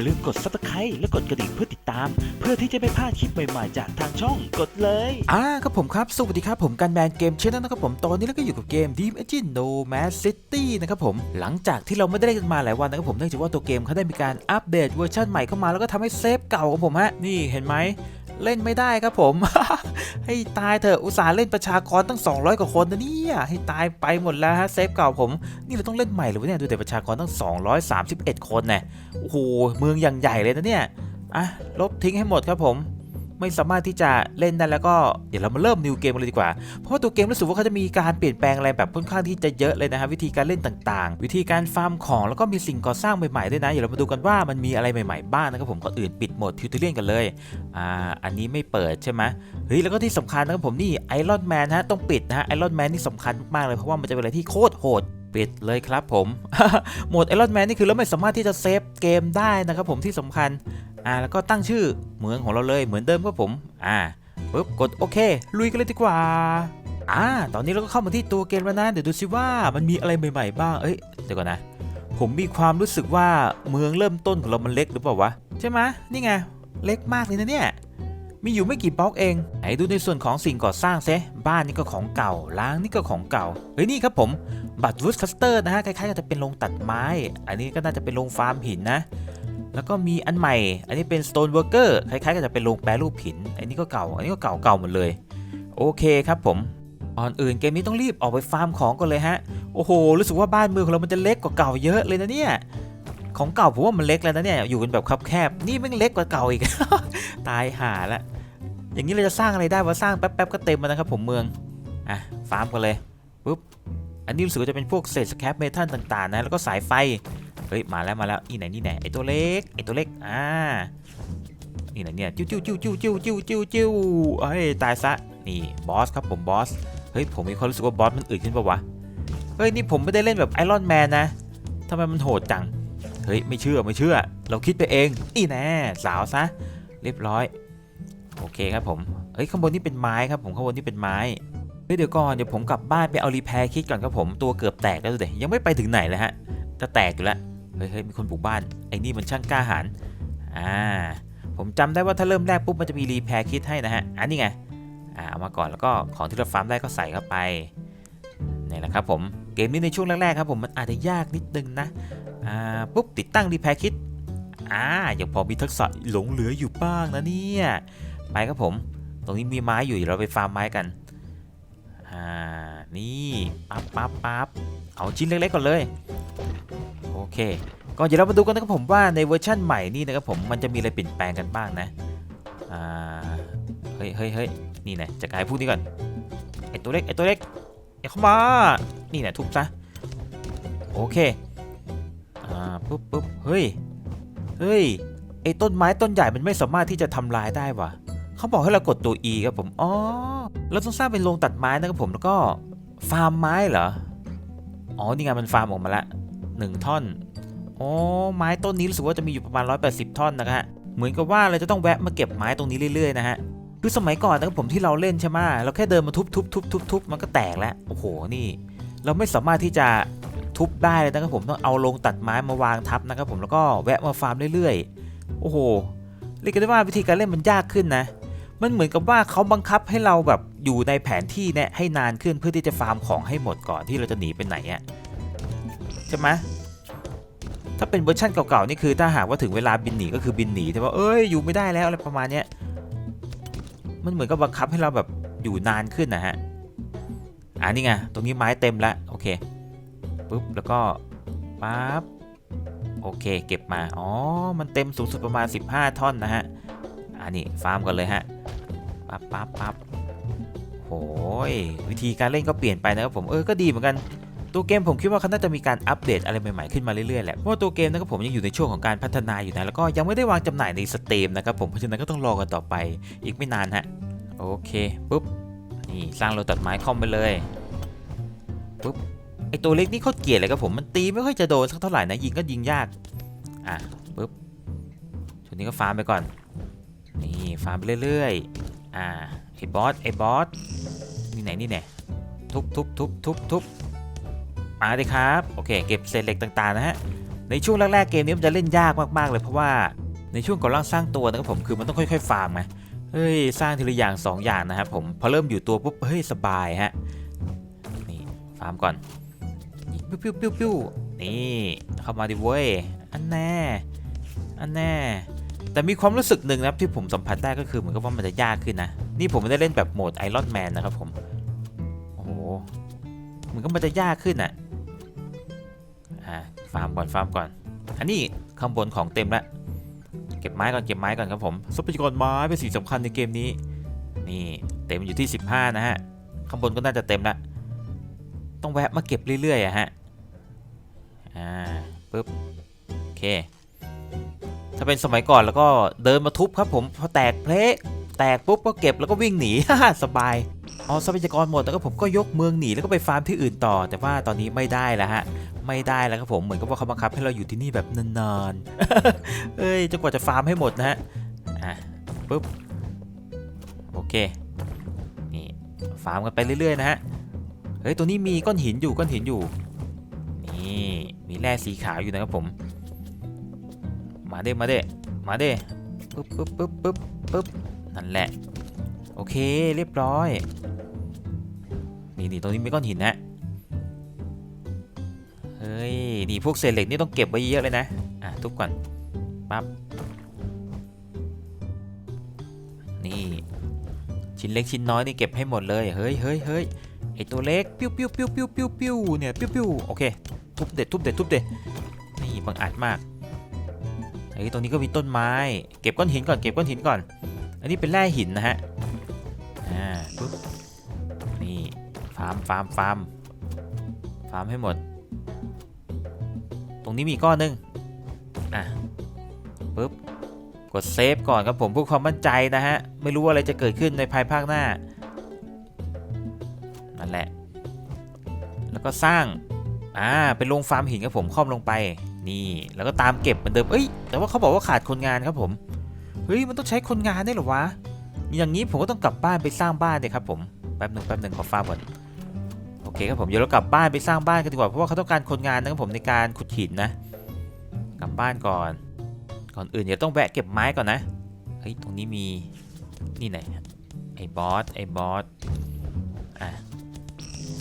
อย่าลืมกด subscribe และกดกระดิ่งเพื่อติดตาม เพื่อที่จะไม่พลาดคลิปใหม่ๆ จากทางช่องกดเลย อ่าครับผมครับ สวัสดีครับผมกันแมนเกมเชนนะครับผมตอนนี้เราก็อยู่กับเกม Deep Engine No Man's City นะครับผมหลังจากที่เราไม่ได้เล่นกันมาหลายวันนะครับผมเนื่องจากว่าตัวเกมเขาได้มีการอัปเดตเวอร์ชันใหม่เข้ามาแล้วก็ทำให้เซฟเก่าของผมฮะนี่เห็นไหม เล่นไม่ได้ครับผม ให้ตายเถอะอุตส่าห์เล่นประชากรตั้ง 200 กว่าคนนะเนี่ยให้ตายไปหมดแล้วฮะเซฟเก่าผม นี่เราต้องเล่นใหม่เลยวะเนี่ยดูแต่ประชากรตั้ง 231 คนเนี่ยโอ้โหเมืองอย่างใหญ่เลยนะเนี่ยอะลบทิ้งให้หมดครับผม ไม่สามารถที่จะเล่นได้แล้วก็เดี๋ยวเรามาเริ่มนิวเกมกันเลยดีกว่า เพราะว่าตัวเกมรู้สึกว่าเขาจะมีการเปลี่ยนแปลงอะไรแบบค่อนข้างที่จะเยอะเลยนะครับวิธีการเล่นต่าง ๆ วิธีการฟาร์มของแล้วก็มีสิ่งก่อสร้างใหม่ๆด้วยนะเดี๋ยวเรามาดูกันว่ามันมีอะไรใหม่ๆบ้างนะครับผมก่อนอื่นปิดโหมดทิวเทอเรียนกันเลยอ่าอันนี้ไม่เปิดใช่ไหมเฮ้ยแล้วก็ที่สำคัญนะครับผมนี่ไอรอนแมนฮะต้องปิดนะฮะไอรอนแมนนี่สำคัญมากเลยเพราะว่ามันจะเป็นอะไรที่โคตรโหดปิดเลยครับผม โหมดไอรอนแมนนี่คือเราไม่สามารถที่จะเซฟเกมได้นะครับผมที่สำคัญ อ่าแล้วก็ตั้งชื่อเมืองของเราเลยเหมือนเดิมครับผมอ่าปุ๊บกดโอเค ลุยกันเลยดีกว่าอ่าตอนนี้เราก็เข้ามาที่ตัวเกมแล้วนะ เดี๋ยวดูซิว่ามันมีอะไรใหม่ๆบ้างเอ้ยเดี๋ยวก่อนนะ ผมมีความรู้สึกว่าเมืองเริ่มต้นของเรามันเล็กหรือเปล่าวะใช่ไหมนี่ไงเล็กมากเลยนะเนี่ยมีอยู่ไม่กี่บล็อกเองไหนดูในส่วนของสิ่งก่อสร้างเซบ้านนี่ก็ของเก่าล้างนี่ก็ของเก่าเฮ้ยนี่ครับผมบัตวูดคัสเตอร์นะฮะคล้ายๆกับจะเป็นโรงตัดไม้ อันนี้ก็น่าจะเป็นโรงฟาร์มหินนะ แล้วก็มีอันใหม่ อันนี้เป็น Stone Worker คล้ายๆกับจะเป็นโรงแปรรูปหิน อันนี้ก็เก่า อันนี้ก็เก่าเก่าหมดเลย โอเคครับผมก่อนอื่นเกมนี้ต้องรีบออกไปฟาร์มของก่อนเลยฮะ โอ้โห รู้สึกว่าบ้านเมืองของเรามันจะเล็กกว่าเก่าเยอะเลยนะเนี่ย ของเก่าผมว่ามันเล็กแล้วนะเนี่ย อยู่กันแบบคับแคบ นี่แม่งเล็กกว่าเก่าอีก ตายห่าละ อย่างนี้เราจะสร้างอะไรได้วะสร้างแป๊บๆก็เต็มแล้วนะครับผมเมือง อะ ฟาร์มกันเลย ปุ๊บ อันนี้รู้สึกว่าจะเป็นพวกเศษสแครปเมทัลต่างๆนะ แล้วก็สายไฟ เฮ้ยมาแล้วมาแล้วนี่ไหนนี่ไหนไอตัวเล็กไอตัวเล็กอ่านี่ไหนเนี่ยจิ้วจิ้วจิ้วจิ้วจิ้วจิ้วจิ้วจิ้วเฮ้ยตายซะนี่บอสครับผมบอสเฮ้ยผมมีความรู้สึกว่าบอสมันอึดขึ้นปะวะเฮ้ยนี่ผมไม่ได้เล่นแบบไอรอนแมนนะทำไมมันโหดจังเฮ้ยไม่เชื่อไม่เชื่อ เราคิดไปเองนี่แน่สาวซะเรียบร้อยโอเคครับผมเฮ้ยข้างบนนี่เป็นไม้ครับผมข้างบนนี่เป็นไม้เฮ้ยเดี๋ยวก่อนเดี๋ยวผมกลับบ้านไปเอารีแพร์คิดก่อนครับผมตัวเกือบแตกแล้วเดี๋ยยังไม่ไปถึงไหนเลยฮะจะแตกอยู่แล้ว ฮ้ยเฮ้ยมีคนบุกบ้าน ไอ้นี่มันช่างกล้าหาญอ่าผมจำได้ว่าถ้าเริ่มแรกปุ๊บมันจะมีรีแพร์คิดให้นะฮะ อันนี้ไง อ่าเอามาก่อนแล้วก็ของที่เราฟาร์มได้ก็ใส่เข้าไปนี่แหละครับผม เกมนี้ในช่วงแรกๆครับผมมันอาจจะยากนิดนึงนะ อ่าปุ๊บติดตั้งรีแพร์คิดอ่ายังพอมีทักษะหลงเหลืออยู่บ้างนะเนี่ย ไปครับผม ตรงนี้มีไม้อยู่เดี๋ยวเราไปฟาร์มไม้กัน อ่า นี่ปั๊บปั๊บปั๊บเอาชิ้นเล็กๆก่อนเลย โอเคก่อนเดี๋ยวเรามาดูกันนะครับผมว่าในเวอร์ชั่นใหม่นี่นะครับผมมันจะมีอะไรเปลี่ยนแปลงกันบ้างนะ อ่า เฮ้ยเฮ้ยเฮ้ยนี่นะจัดการไอ้พวกนี้ก่อน ไอตัวเล็ก ไอตัวเล็กอเข้ามา นี่นะทุบซะ โอเค อ่า ปุ๊บปุ๊บเฮ้ย เฮ้ย ไอต้นไม้ต้นใหญ่มันไม่สามารถที่จะทำลายได้ว่ะ เขาบอกให้เรากดตัว E ครับผม อ๋อ เราต้องสร้างเป็นโรงตัดไม้นะครับผม แล้วก็ฟาร์มไม้เหรอ อ๋อ นี่ไงมันฟาร์มออกมาละหนึ่งท่อน อ๋อ ไม้ต้นนี้รู้สึกว่าจะมีอยู่ประมาณ 180 ท่อนนะฮะ เหมือนกับว่าเราจะต้องแวะมาเก็บไม้ตรงนี้เรื่อยๆนะฮะ คือสมัยก่อนนะครับผมที่เราเล่นใช่ไหมเราแค่เดินมาทุบทุบทุบทุบมันก็แตกแล้ว โอ้โห นี่ เราไม่สามารถที่จะทุบได้เลยนะครับผมต้องเอาลงตัดไม้มาวางทับนะครับผมแล้วก็แวะมาฟาร์มเรื่อยๆ โอ้โหเรียกได้ว่าวิธีการเล่นมันยากขึ้นนะ มันเหมือนกับว่าเขาบังคับให้เราแบบอยู่ในแผนที่เนี่ยให้นานขึ้นเพื่อที่จะฟาร์มของให้หมดก่อนที่เราจะหนีไปไหนอะใช่ไหมถ้าเป็นเวอร์ชันเก่าๆนี่คือถ้าหากว่าถึงเวลาบินหนีก็คือบินหนีแต่ว่าเอ้ยอยู่ไม่ได้แล้วอะไรประมาณเนี้ยมันเหมือนกับบังคับให้เราแบบอยู่นานขึ้นนะฮะอ่านี่ไงตรงนี้ไม้เต็มแล้วโอเคปุ๊บแล้วก็ปั๊บโอเค เก็บมา อ๋อ มันเต็มสูงสุดประมาณ 15 ท่อนนะฮะ อันนี้ฟาร์มก่อนเลยฮะ ปั๊บปั๊บปั๊บโหยวิธีการเล่นก็เปลี่ยนไปนะครับผมเออก็ดีเหมือนกันตัวเกมผมคิดว่าเขาน่าจะมีการอัปเดตอะไรใหม่ๆขึ้นมาเรื่อยๆแหละเพราะตัวเกมนะครับผมยังอยู่ในช่วงของการพัฒนาอยู่นะแล้วก็ยังไม่ได้วางจำหน่ายในสตมนะครับผมเพราะฉะนั้นก็ต้องรอกันต่อไปอีกไม่นานฮะโอเคปุ๊บนี่สร้างเราตัดไม้คอมไปเลยปุ๊บไอตัวเล็กนี่โคตรเกลียดเลยครับผมมันตีไม่ค่อยจะโดนสักเท่าไหร่นะยิงก็ยิงยากอะปุ๊บชุดนี้ก็ฟาร์มไปก่อนนี่ฟาร์มไปเรื่อย อ่าไอ้บอสไอ้บอสนี่ไหนนี่ไหนทุบทุบทุบทุบทุบมาเลยครับ โอเค เก็บเศษเหล็กต่างๆนะฮะ ในช่วงแรกๆเกมนี้มันจะเล่นยากมากๆเลยเพราะว่าในช่วงก่อนร่างสร้างตัวนะครับผมคือมันต้องค่อยๆฟาร์มไงเฮ้ยสร้างทีละอย่างสองอย่างนะครับผมพอเริ่มอยู่ตัวปุ๊บเฮ้ยสบายฮะนี่ฟาร์มก่อนปิ้วปิ้วปิ้วปิ้วนี่เข้ามาดิเว้ยอันแน่อันแน่ แต่มีความรู้สึกหนึ่งนะครับที่ผมสัมผัสได้ก็คือเหมือนกับว่ามันจะยากขึ้นนะ นี่ผมไม่ได้เล่นแบบโหมดไอรอนแมนนะครับผม โอ้โหเหมือนก็มันจะยากขึ้นอะอ่าฟาร์มก่อนฟาร์มก่อน อันนี้ข้างบนของเต็มแล้วเก็บไม้ก่อนเก็บไม้ก่อนครับผมทรัพยากรไม้เป็นสิ่งสำคัญในเกมนี้ นี่เต็มอยู่ที่ 15 นะฮะข้างบนก็น่าจะเต็มละต้องแวะมาเก็บเรื่อยๆอะฮะอ่าปึ๊บโอเค ถ้าเป็นสมัยก่อนแล้วก็เดินมาทุบครับผมพอแตกเพลกแตกปุ๊บก็เก็บแล้วก็วิ่งหนี สบายเอ๋อทรัพยากรหมดแล้วก็ผมก็ยกเมืองหนีแล้วก็ไปฟาร์มที่อื่นต่อ แต่ว่าตอนนี้ไม่ได้แล้วฮะไม่ได้แล้วครับผมเหมือนกับว่าเขาบังคับให้เราอยู่ที่นี่แบบนานๆเอ้ยจนกว่าจะฟาร์มให้หมดนะฮะอะปุ๊บโอเคนี่ฟาร์มกันไปเรื่อยๆนะฮะเฮ้ยตัวนี้มีก้อนหินอยู่ก้อนหินอยู่นี่มีแร่สีขาวอยู่นะครับผม มาเด้มาเด้มาเด้ปึ๊บปึ๊บปึ๊บปึ๊บปึ๊บนั่นแหละ โอเคเรียบร้อย นี่นี่ตรงนี้มีก้อนหินนะเฮ้ยนี่พวกเศษเหล็กนี่ต้องเก็บไว้เยอะเลยนะ อะทุบก่อนปั๊บนี่ชิ้นเล็กชิ้นน้อยนี่เก็บให้หมดเลย เฮ้ยเฮ้ยเฮ้ยไอตัวเล็กปิ้วปิ้วปิ้วปิ้วปิ้วปิ้วเนี่ยปิ้วปิ้วโอเคทุบเด็ดทุบเด็ดทุบเด็ดนี่บังอาจมาก ฮ้ยตรงนี้ก็มีต้นไม้ เก็บก้อนหินก่อนเก็บก้อนหินก่อน อันนี้เป็นแร่หินนะฮะอ่าปุ๊บนี่ฟาร์มฟาร์มฟาร์มฟาร์มให้หมด ตรงนี้มีก้อนหนึงอะปุ๊บกดเซฟก่อนครับผมเพื่อความมั่นใจนะฮะ ไม่รู้ว่าอะไรจะเกิดขึ้นในภายภาคหน้า นั่นแหละ แล้วก็สร้าง อ่า เป็นโรงฟาร์มหินครับผมค่อมลงไป นี่แล้วก็ตามเก็บเหมือนเดิมเอ้ยแต่ว่าเขาบอกว่าขาดคนงานครับผมเฮ้ยมันต้องใช้คนงานได้เหรอวะอย่างนี้ผมก็ต้องกลับบ้านไปสร้างบ้านเลยครับผมแป๊บหนึ่งแป๊บหนึ่งขอฟ้าก่อนโอเคครับผมเดี๋ยวเรากลับบ้านไปสร้างบ้านกันดีกว่าเพราะว่าเขาต้องการคนงานนะครับผมในการขุดหินนะ กลับบ้านก่อน ก่อนอื่นเดี๋ยวต้องแวะเก็บไม้ก่อนนะเฮ้ยตรงนี้มีนี่ไหนไอ้บอสไอ้บอสอะ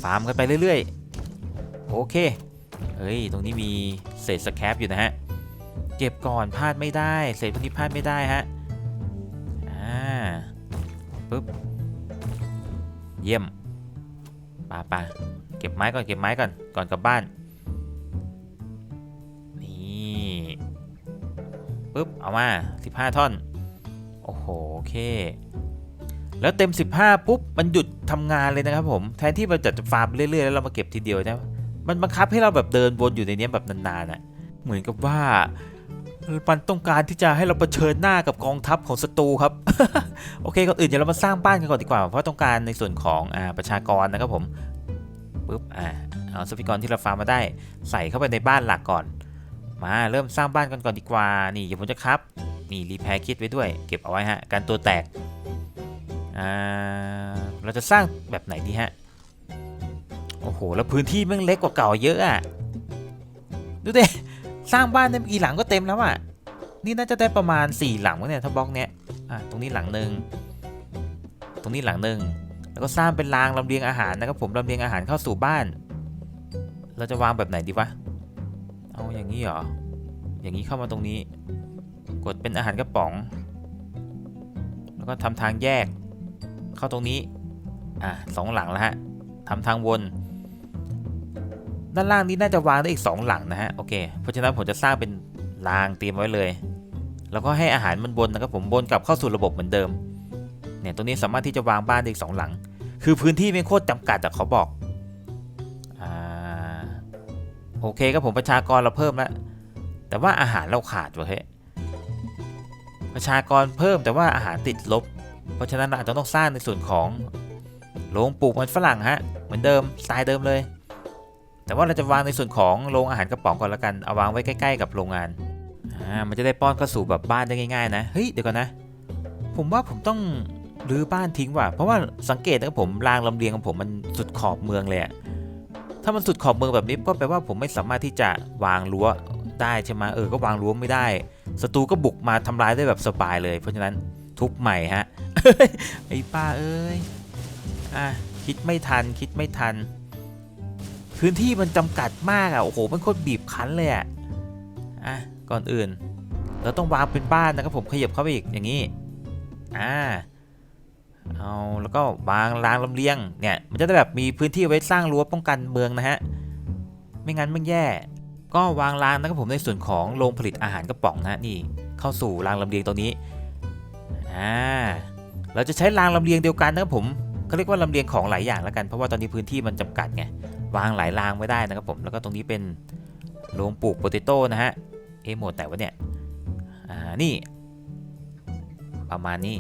ฟาร์มกันไปเรื่อยๆ โอเค เฮ้ย ตรงนี้มีเศษสแครปอยู่นะฮะ เก็บก่อนพลาดไม่ได้ เศษพวกนี้พลาดไม่ได้ฮะ อ่า ปึ๊บ เยี่ยมป่าป่าเก็บไม้ก่อน เก็บไม้ก่อน ก่อนกลับบ้าน นี่ปึ๊บ เอามา 15 ท่อน โอ้โห โอเค แล้วเต็ม 15 ปุ๊บ มันหยุดทำงานเลยนะครับผม แทนที่มันจะฟาร์มเรื่อยๆ แล้วเรามาเก็บทีเดียวนะ มันบังคับให้เราแบบเดินวนอยู่ในเนี้ยแบบนานๆอะเหมือนกับว่ามันต้องการที่จะให้เราเผชิญหน้ากับกองทัพของศัตรูครับ โอเคก่อนอื่นเดี๋ยวเรามาสร้างบ้านกันก่อนดีกว่า เพราะต้องการในส่วนของอาประชากรนะครับผมปุ๊บอ่าเอาทรัพยากรที่เราฟาร์มมาได้ ใส่เข้าไปในบ้านหลักก่อน มาเริ่มสร้างบ้านกันก่อนดีกว่า นี่เดี๋ยวผมจะครับ นี่รีแพร์คิดไว้ด้วย เก็บเอาไว้ฮะการตัวแตกอ่าเราจะสร้างแบบไหนดีฮะ อ้โห แล้วพื้นที่แม่งเล็กกว่าเก่าเยอะอะดูดิ สร้างบ้านได้กี่หลังก็เต็มแล้วอะนี่น่าจะได้ประมาณ 4 หลังวะเนี่ย ถ้าบล็อกเนี้ย อะ ตรงนี้หลังหนึ่ง ตรงนี้หลังหนึ่ง แล้วก็สร้างเป็นรางลำเลียงอาหารนะครับผมลำเลียงอาหารเข้าสู่บ้าน เราจะวางแบบไหนดีวะ เอาอย่างนี้เหรอ อย่างนี้เข้ามาตรงนี้ กดเป็นอาหารกระป๋อง แล้วก็ทำทางแยก เข้าตรงนี้ อะสองหลังแล้วฮะทำทางวน ด้านล่างนี้น่าจะวางได้อีก 2 หลังนะฮะโอเคเพราะฉะนั้นผมจะสร้างเป็นรางเตรียมไว้เลย แล้วก็ให้อาหารมันบนนะครับผมบนกลับเข้าสู่ระบบเหมือนเดิมเนี่ยตรงนี้สามารถที่จะวางบ้านได้อีกสองหลัง คือพื้นที่ไม่โคตรจำกัดแต่เขาบอกอ่าโอเคครับผมประชากรเราเพิ่มแล้วแต่ว่าอาหารเราขาดวะเฮ้ประชากรเพิ่มแต่ว่าอาหารติดลบ เพราะฉะนั้นเราอาจจะต้องสร้างในส่วนของโรงปลูกมันฝรั่งฮะเหมือนเดิมสไตล์เดิมเลย แต่ว่าเราจะวางในส่วนของโรงอาหารกระป๋องก่อนละกัน เอาวางไว้ใกล้ ๆ กับโรงงาน อ่า มันจะได้ป้อนเข้าสู่แบบบ้านได้ง่ายๆ นะ เฮ้ย เดี๋ยวก่อนนะ ผมว่าผมต้องรื้อบ้านทิ้งว่ะ เพราะว่าสังเกตนะครับผมรางลำเลียงของผมมันสุดขอบเมืองเลยอะถ้ามันสุดขอบเมืองแบบนี้ก็แปลว่าผมไม่สามารถที่จะวางรั้วได้ใช่ไหมเออ ก็วางรั้วไม่ได้ ศัตรูก็บุกมาทำร้ายได้แบบสบายเลย เพราะฉะนั้นทุบใหม่ฮะ ไอ้ป้าเอ้ย อะคิดไม่ทันคิดไม่ทัน พื้นที่มันจำกัดมากอะโอ้โหมันโคตรบีบคั้นเลยอะอะก่อนอื่น เราต้องวางเป็นบ้านนะครับผมขยับเข้าไปอีกอย่างนี้อ่าเอาแล้วก็วางรางลำเลียงเนี่ยมันจะได้แบบมีพื้นที่ไว้สร้างรั้วป้องกันเมืองนะฮะไม่งั้นมันแย่ ก็วางรางนะครับผมในส่วนของโรงผลิตอาหารกระป๋องนะนี่เข้าสู่รางลำเลียงตรงนี้อ่าเราจะใช้รางลำเลียงเดียวกันนะครับผมเขาเรียกว่าลำเลียงของหลายอย่างแล้วกันเพราะว่าตอนนี้พื้นที่มันจำกัดไง วางหลายรางไม่ได้นะครับผมแล้วก็ตรงนี้เป็นโรงปลูกโปเตโต้นะฮะเอโหมดไหนวะเนี่ยอ่านี่ ประมาณนี้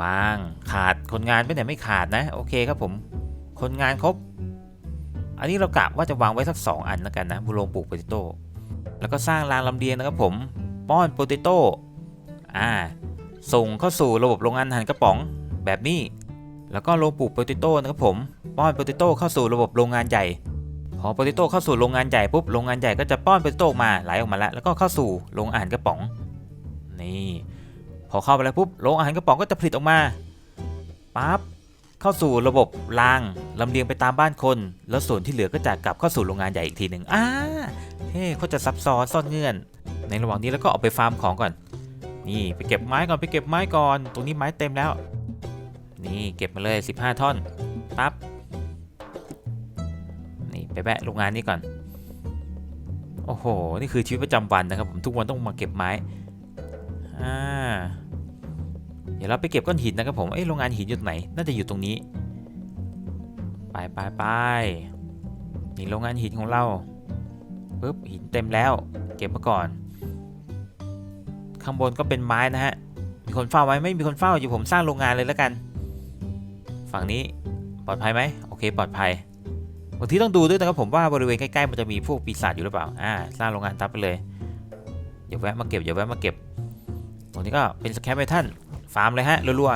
วางขาดคนงานไปไหนไม่ขาดนะโอเคครับผมคนงานครบ อันนี้เรากะว่าจะวางไว้สัก 2 อันแล้วกันนะบนโรงปลูกโปเตโต้แล้วก็สร้างรางลำเลียงนะครับผมป้อนโปเตโต้อ่าส่งเข้าสู่ระบบโรงงานอาหารกระป๋องแบบนี้ แล้วก็โรงปลูกโปเตโต้นะครับผมป้อนโปเตโต้เข้าสู่ระบบโรงงานใหญ่ พอโปเตโต้เข้าสู่โรงงานใหญ่ปุ๊บโรงงานใหญ่ก็จะป้อนโปเตโต้มาไหลออกมาแล้วแล้วก็เข้าสู่โรงอาหารกระป๋อง นี่พอเข้าไปแล้วปุ๊บโรงอาหารกระป๋องก็จะผลิตออกมาปั๊บเข้าสู่ระบบรางลำเลียงไปตามบ้านคน แล้วส่วนที่เหลือก็จะกลับเข้าสู่โรงงานใหญ่อีกทีหนึ่งอ่าเฮ้เขาจะซับซ้อนซ่อนเงื่อน ในระหว่างนี้แล้วก็ออกไปฟาร์มของก่อน นี่ไปเก็บไม้ก่อนไปเก็บไม้ก่อน ตรงนี้ไม้เต็มแล้ว นี่เก็บมาเลย 15 ท่อนปั๊บนี่ไปแวะโรงงานนี้ก่อน โอ้โห นี่คือชีวิตประจำวันนะครับผมทุกวันต้องมาเก็บไม้อ่าเดี๋ยวเราไปเก็บก้อนหินนะครับผมเอ้ยโรงงานหินอยู่ตรงไหน น่าจะอยู่ตรงนี้ ไปไปไปนี่โรงงานหินของเราปึ๊บหินเต็มแล้ว เก็บมาก่อน ข้างบนก็เป็นไม้นะฮะมีคนเฝ้าไว้ไม่มีคนเฝ้าอยู่ผมสร้างโรงงานเลยแล้วกัน ฝั่งนี้ปลอดภัยไหมโอเค ปลอดภัยบางทีต้องดูด้วยนะครับผมว่าบริเวณใกล้ๆมันจะมีพวกปีศาจอยู่หรือเปล่าอ่าสร้างโรงงานทับไปเลยอย่าแวะมาเก็บอย่าแวะมาเก็บตรงนี้ก็เป็นสแคปไมทันฟาร์มเลยฮะรัว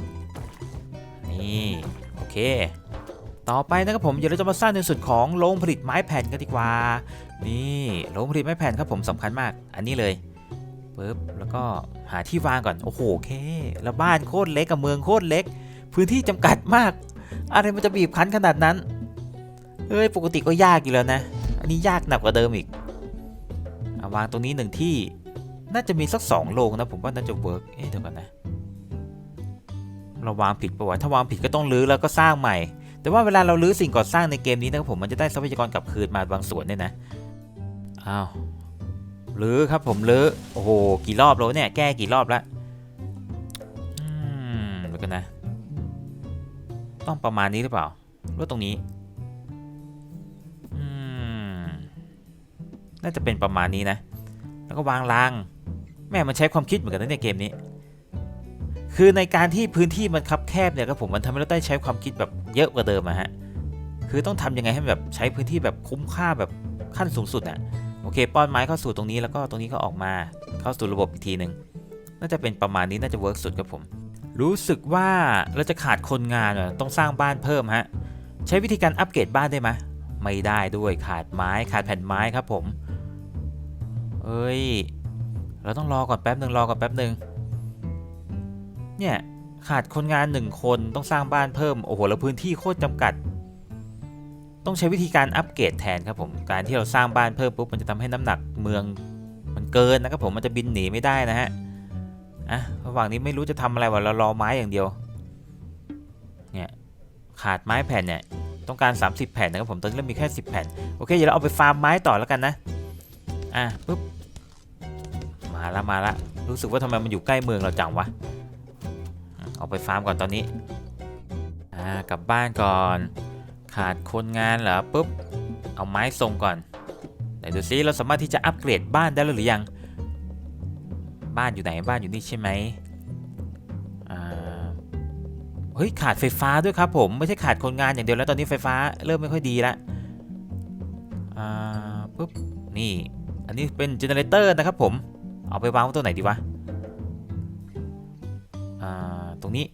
ๆนี่โอเค ต่อไปนะครับผมเดี๋ยวเราจะมาสร้างในส่วนของโรงผลิตไม้แผ่นกันดีกว่า นี่โรงผลิตไม้แผ่นครับผมสำคัญมาก อันนี้เลยปึ๊บแล้วก็หาที่วางก่อนโอ้โหโอเค แล้วบ้านโคตรเล็กกับเมืองโคตรเล็ก พื้นที่จำกัดมาก อะไรมันจะบีบคั้นขนาดนั้น เฮ้ย ปกติก็ยากอยู่แล้วนะ อันนี้ยากหนักกว่าเดิมอีกอาวางตรงนี้หนึ่งที่ น่าจะมีสักสองโรงนะ ผมว่าน่าจะเวิร์กเอ๊ะเดี๋ยวก่อนนะเราวางผิดปะวะถ้าวางผิดก็ต้องรื้อแล้วก็สร้างใหม่ แต่ว่าเวลาเรารื้อสิ่งก่อสร้างในเกมนี้นะครับผมมันจะได้ทรัพยากรกลับคืนมาบางส่วนเนี่ยนะ อ้าวรื้อครับผมรื้อ โอ้โห กี่รอบแล้วเนี่ย แก้กี่รอบแล้ว ต้องประมาณนี้หรือเปล่าหรือว่าตรงนี้อืมน่าจะเป็นประมาณนี้นะ แล้วก็วางราง แม่มันใช้ความคิดเหมือนกันนะในยเกมนี้ คือในการที่พื้นที่มันคับแคบเนี่ยครับผมมันทำให้เราได้ใช้ความคิดแบบเยอะกว่าเดิมอะฮะ คือต้องทำยังไงให้แบบใช้พื้นที่แบบคุ้มค่าแบบขั้นสูงสุดอะโอเค ป้อนไม้เข้าสู่ตรงนี้แล้วก็ตรงนี้ก็ออกมาเข้าสู่ระบบอีกทีหนึ่งน่าจะเป็นประมาณนี้น่าจะเวิร์กสุดครับผม รู้สึกว่าเราจะขาดคนงานต้องสร้างบ้านเพิ่มฮะ ใช้วิธีการอัปเกรดบ้านได้ไหมไม่ได้ด้วยขาดไม้ขาดแผ่นไม้ครับผม เอ้ย เราต้องรอก่อนแป๊บหนึ่งรอก่อนแป๊บหนึ่งเนี่ยขาดคนงานหนึ่งคนต้องสร้างบ้านเพิ่ม โอ้โห แล้วพื้นที่โคตรจำกัด ต้องใช้วิธีการอัปเกรดแทนครับผมการที่เราสร้างบ้านเพิ่มปุ๊บมันจะทำให้น้ำหนักเมืองมันเกินนะครับผมมันจะบินหนีไม่ได้นะฮะ อะระหว่างนี้ไม่รู้จะทำอะไรวะเรารอไม้อย่างเดียว เนี่ยขาดไม้แผ่นเนี่ยต้องการ 30 แผ่นนะครับผมตอนนี้เรามีแค่ 10 แผ่นโอเคเดี๋ยวเราเอาไปฟาร์มไม้ต่อแล้วกันนะอะปุ๊บมาละมาละรู้สึกว่าทำไมมันอยู่ใกล้เมืองเราจังวะเอาไปฟาร์มก่อนตอนนี้อ่ากลับบ้านก่อน ขาดคนงานเหรอปุ๊บเอาไม้ส่งก่อนไหนดูซิเราสามารถที่จะอัปเกรดบ้านได้แล้วหรือยัง บ้านอยู่ไหนบ้านอยู่นี่ใช่ไหมเฮ้ยขาดไฟฟ้าด้วยครับผมไม่ใช่ขาดคนงานอย่างเดียวแล้วตอนนี้ไฟฟ้าเริ่มไม่ค่อยดีละอ่าปุ๊บนี่ อันนี้เป็นเจเนเรเตอร์นะครับผมเอาไปวางไว้ตัวไหนดีวะอ่าตรงนี้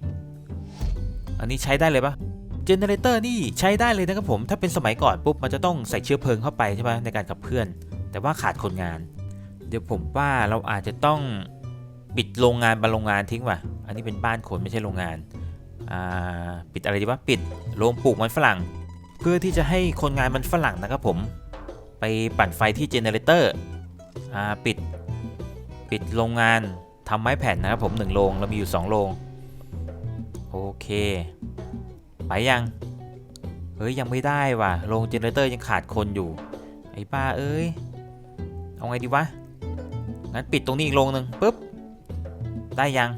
อันนี้ใช้ได้เลยปะเจเนเรเตอร์นี่ใช้ได้เลยนะครับผมถ้าเป็นสมัยก่อนปุ๊บมันจะต้องใส่เชื้อเพลิงเข้าไปใช่ไหมในการขับเคลื่อน แต่ว่าขาดคนงาน เดี๋ยวผมว่าเราอาจจะต้องปิดโรงงานบางโรงงานทิ้งว่ะ อันนี้เป็นบ้านคนไม่ใช่โรงงานอ่าปิดอะไรดีวะ ปิดโรงปลูกมันฝรั่ง เพื่อที่จะให้คนงานมันฝรั่งนะครับผม ไปปั่นไฟที่เจเนเรเตอร์อ่าปิด ปิดโรงงานทำไม้แผ่นนะครับผมหนึ่งโรงเรามีอยู่ 2 โรง โอเค ไปยัง เฮ้ยยังไม่ได้ว่ะ โรงเจเนเรเตอร์ยังขาดคนอยู่ ไอ้ป้าเอ้ย เอาไงดีวะ งั้นปิดตรงนี้อีกโรงหนึ่งปุ๊บ ได้ยัง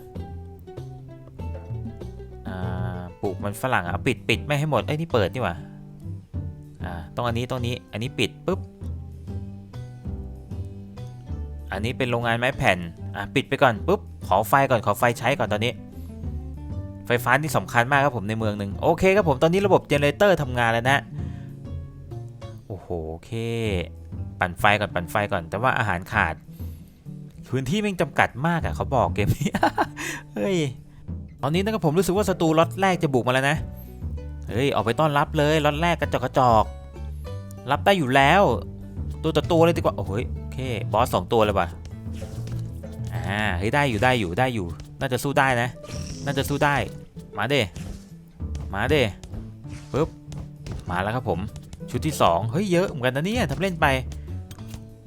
อ่าปลูกมันฝรั่งอะปิดปิดไม่ให้หมด เอ้ยนี่เปิดนี่หว่าอ่าตรงอันนี้ตรงนี้อันนี้ปิดปุ๊บ อันนี้เป็นโรงงานไม้แผ่นอะปิดไปก่อนปุ๊บขอไฟก่อนขอไฟใช้ก่อนตอนนี้ ไฟฟ้านี่สำคัญมากครับผมในเมืองหนึ่งโอเคครับผมตอนนี้ระบบเจเนเรเตอร์ทำงานแล้วนะโอ้โหโอเค ปั่นไฟก่อนปั่นไฟก่อนแต่ว่าอาหารขาด พื้นที่แม่งจำกัดมากอะเขาบอกเกมนี้ เฮ้ย ตอนนี้นะครับผมรู้สึกว่าศัตรูล็อตแรกจะบุกมาแล้วนะ เฮ้ย ออกไปต้อนรับเลยล็อตแรกกระจอกกระจอกรับได้อยู่แล้ว ตัวต่อตัวเลยดีกว่า โอ้โหโอเค บอสสองตัวเลยว่ะ อ่า เฮ้ยได้อยู่ได้อยู่ได้อยู่ น่าจะสู้ได้นะ น่าจะสู้ได้ มาเด้มาเด้ปึ๊บ มาแล้วครับผม ชุดที่ 2 เฮ้ยเยอะเหมือนกันนะเนี่ยทำเล่นไป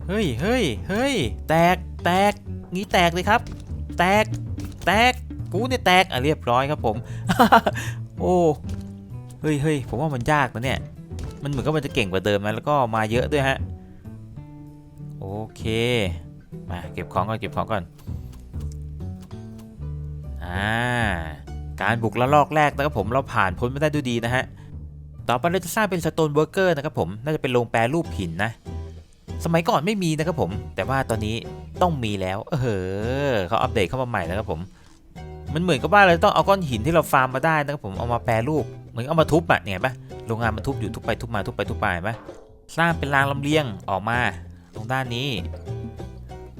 เฮ้ยเฮ้ยเฮ้ยแตก แตกงี้แตกเลยครับ แตก แตก กูเนี่ยแตก อะเรียบร้อยครับผม โอ้ เฮ้ยเฮ้ยผมว่ามันยากนะเนี่ย มันเหมือนกับมันจะเก่งกว่าเดิมนะแล้วก็มาเยอะด้วยฮะ โอเค มาเก็บของก่อนเก็บของก่อน อ่า การบุกละลอกแรกนะครับผมเราผ่านพ้นไม่ได้ด้วยดีนะฮะ ต่อไปเราจะสร้างเป็นสโตนเวิร์กเกอร์นะครับผม น่าจะเป็นโรงแปรรูปหินนะ สมัยก่อนไม่มีนะครับผม แต่ว่าตอนนี้ต้องมีแล้วเออเขาอัปเดตเข้ามาใหม่นะครับผม มันเหมือนกับว่าเราต้องเอาก้อนหินที่เราฟาร์มมาได้นะครับผมเอามาแปรรูปเหมือนเอามาทุบอะเนี่ยปะโรงงานมันทุบอยู่ทุบไปทุบมาทุบไปทุบไปปะสร้างเป็นรางลำเลียงออกมา ตรงด้านนี้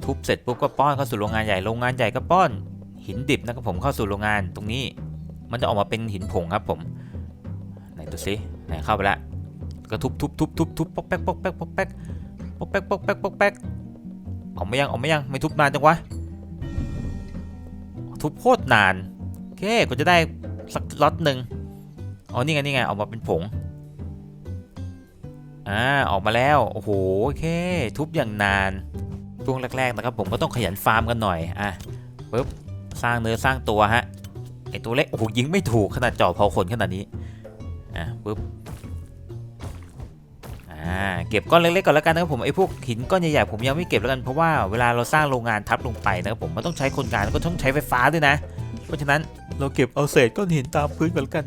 ทุบเสร็จปุ๊บก็ป้อนเข้าสู่โรงงานใหญ่โรงงานใหญ่ก็ป้อน หินดิบนะครับผมเข้าสู่โรงงานตรงนี้ มันจะออกมาเป็นหินผงครับผมไหนดูสิไหนเข้าไปละก็ทุบทุบทุบทุบทุบปอกแป๊กปอกแป๊กปอกแป๊ก ปอกแป๊กปอกแป๊กปอกแป๊กออกมายังออกมายังไม่ทุบนานจังวะทุบโคตรนานโอเคก็จะได้สักล็อตหนึ่งอ๋อนี่ไงนี่ไงออกมาเป็นผงอ่าออกมาแล้วโอ้โหโอเค ทุบอย่างนานช่วงแรกๆนะครับผมก็ต้องขยันฟาร์มกันหน่อยอะปึ๊บสร้างเนื้อสร้างตัวฮะไอตัวเล็กโอ้โหยิงไม่ถูกขนาดจ่อเผาขนขนาดนี้อะปึ๊บ อ่าเก็บก้อนเล็กๆก่อนแล้วกันนะครับผมไอ้พวกหินก้อนใหญ่ๆผมยังไม่เก็บแล้วกันเพราะว่าเวลาเราสร้างโรงงานทับลงไปนะครับผมมันต้องใช้คนงานแล้วก็ต้องใช้ไฟฟ้าด้วยนะ เพราะฉะนั้นเราเก็บเอาเศษก้อนหินตามพื้นก่อนแล้วกัน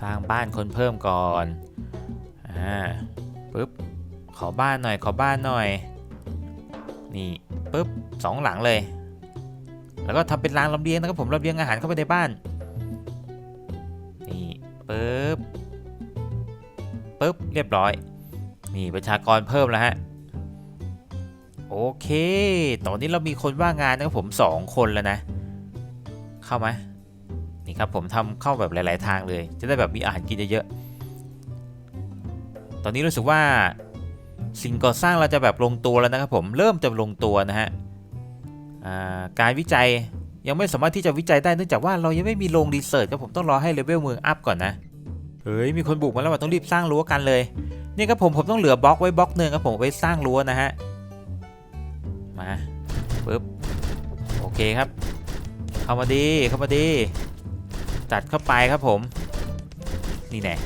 สร้างบ้านคนเพิ่มก่อนอ่าปึ๊บขอบ้านหน่อยขอบ้านหน่อย นี่ปึ๊บสองหลังเลย แล้วก็ทำเป็นรางลำเลียงนะครับผมลำเลียงอาหารเข้าไปในบ้าน นี่ปึ๊บ ปึ๊บเรียบร้อย นี่ประชากรเพิ่มแล้วฮะ โอเค ตอนนี้เรามีคนว่างงานนะครับผม 2 คนแล้วนะ เข้าไหมนี่ครับผมทำเข้าแบบหลาย ๆ ทางเลย จะได้แบบมีอาหารกินเยอะๆ ตอนนี้รู้สึกว่าสิ่งก่อสร้างเราจะแบบลงตัวแล้วนะครับผมเริ่มจะลงตัวนะฮะการวิจัยยังไม่สามารถที่จะวิจัยได้เนื่องจากว่าเรายังไม่มีโรงรีเสิร์ชครับผมต้องรอให้เลเวลเมืองอัพก่อนนะ เฮ้ยมีคนบุกมาแล้วว่าต้องรีบสร้างรั้วกันเลย นี่ครับผมผมต้องเหลือบล็อกไว้บล็อกหนึ่งครับผมไว้สร้างรั้วนะฮะมาปึ๊บโอเคครับ เข้ามาดีเข้ามาดีจัดเข้าไปครับผม นี่แน่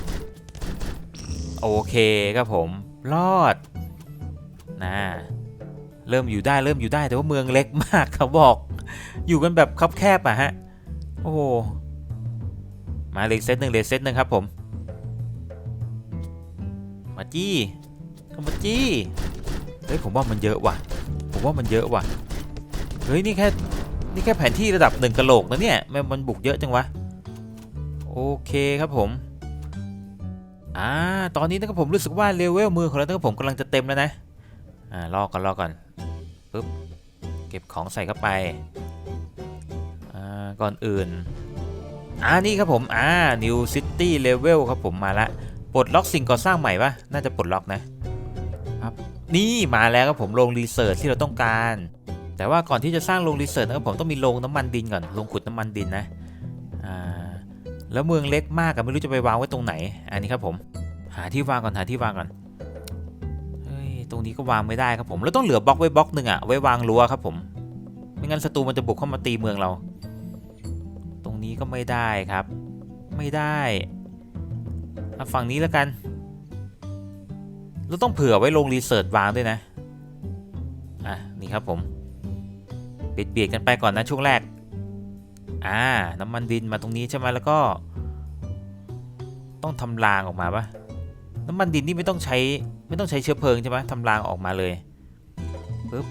โอเคครับผมรอดนะเริ่มอยู่ได้เริ่มอยู่ได้แต่ว่าเมืองเล็กมากเขาบอก อยู่กันแบบคับแคบอะฮะโอ้มาเลกเซตหนึ่งเลกเซตหนึ่งครับผม มาจี้เข้ามาจี้เฮ้ยผมว่ามันเยอะว่ะ ผมว่ามันเยอะว่ะเฮ้ยนี่แค่นี่แค่แผนที่ระดับหนึ่งกะโหลกนะเนี่ยมันมันบุกเยอะจังวะโอเคครับผมอ่าตอนนี้นะครับผมรู้สึกว่าเลเวลมือของเรานะครับผมกำลังจะเต็มแล้วนะอ่ารอก่อนรอก่อนปึ๊บเก็บของใส่เข้าไปอ่าก่อนอื่นอ่านี่ครับผมอ่า New City Level ครับผมมาละ ปลดล็อกสิ่งก่อสร้างใหม่ปะน่าจะปลดล็อกนะครับ นี่มาแล้วครับผมโรงรีเสิร์ชที่เราต้องการ แต่ว่าก่อนที่จะสร้างโรงรีเสิร์ชนะครับผมต้องมีโรงน้ำมันดินก่อนโรงขุดน้ำมันดินนะอ่าแล้วเมืองเล็กมากอะไม่รู้จะไปวางไว้ตรงไหน อันนี้ครับผม หาที่วางก่อนหาที่วางก่อนเฮ้ยตรงนี้ก็วางไม่ได้ครับผมแล้วต้องเหลือบล็อกไว้บล็อกหนึ่งอะไว้วางรั้วครับผม ไม่งั้นศัตรูมันจะบุกเข้ามาตีเมืองเรา ตรงนี้ก็ไม่ได้ครับ ไม่ได้ เอาฝั่งนี้แล้วกัน เราต้องเผื่อไว้ลงรีเสิร์ชวางด้วยนะ อะ นี่ครับผมเบียดเบียดกันไปก่อนนะช่วงแรก อ่า น้ำมันดินมาตรงนี้ใช่ไหมแล้วก็ ต้องทำรางออกมาปะน้ำมันดินนี่ไม่ต้องใช้ไม่ต้องใช้เชื้อเพลิงใช่ไหมทำรางออกมาเลยปึ๊บ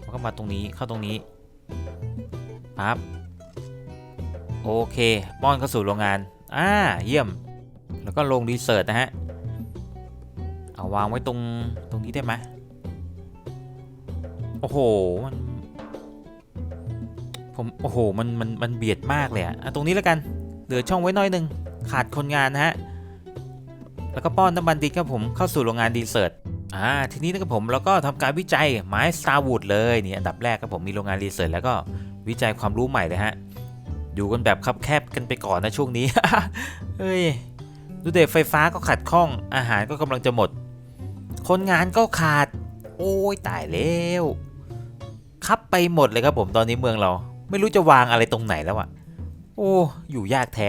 แล้วก็มาตรงนี้เข้าตรงนี้ปั๊บโอเค ป้อนเข้าสู่โรงงาน อ่าเยี่ยม แล้วก็ลงรีเสิร์ชนะฮะ เอาวางไว้ตรงตรงนี้ได้ไหมโอ้โห มัน ผม โอ้โห มัน มัน มันเบียดมากเลยอะอะตรงนี้แล้วกัน เหลือช่องไว้น้อยหนึ่งขาดคนงานนะฮะ แล้วก็ป้อนน้ำมันดินครับผม เข้าสู่โรงงานดีเซิร์ตอ่า ทีนี้นะครับผมแล้วก็ทำการวิจัยไม้สตาร์วูดเลยนี่อันดับแรกครับผมมีโรงงานรีเสิร์ชแล้วก็วิจัยความรู้ใหม่เลยฮะ อยู่กันแบบคับแคบกันไปก่อนนะช่วงนี้ เฮ้ย ดูเด็ไฟฟ้าก็ขัดข้อง อาหารก็กำลังจะหมด คนงานก็ขาด โอ้ยตายแล้วคับไปหมดเลยครับผมตอนนี้เมืองเรา ไม่รู้จะวางอะไรตรงไหนแล้วอะโอ้ อยู่ยากแท้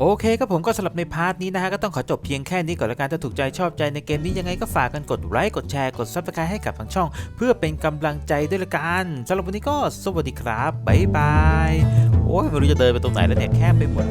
โอเคครับผมก็สำหรับในพาร์ทนี้นะฮะก็ต้องขอจบเพียงแค่นี้ก่อนละกันถ้าถูกใจชอบใจในเกมนี้ยังไงก็ฝากกันกดไลค์กดแชร์กดซับสไครต์ให้กับทางช่อง เพื่อเป็นกำลังใจด้วยละกันสำหรับวันนี้ก็สวัสดีครับบ๊ายบายโอ้ยไม่รู้จะเดินไปตรงไหนแล้วเนี่ยแคบไปหมด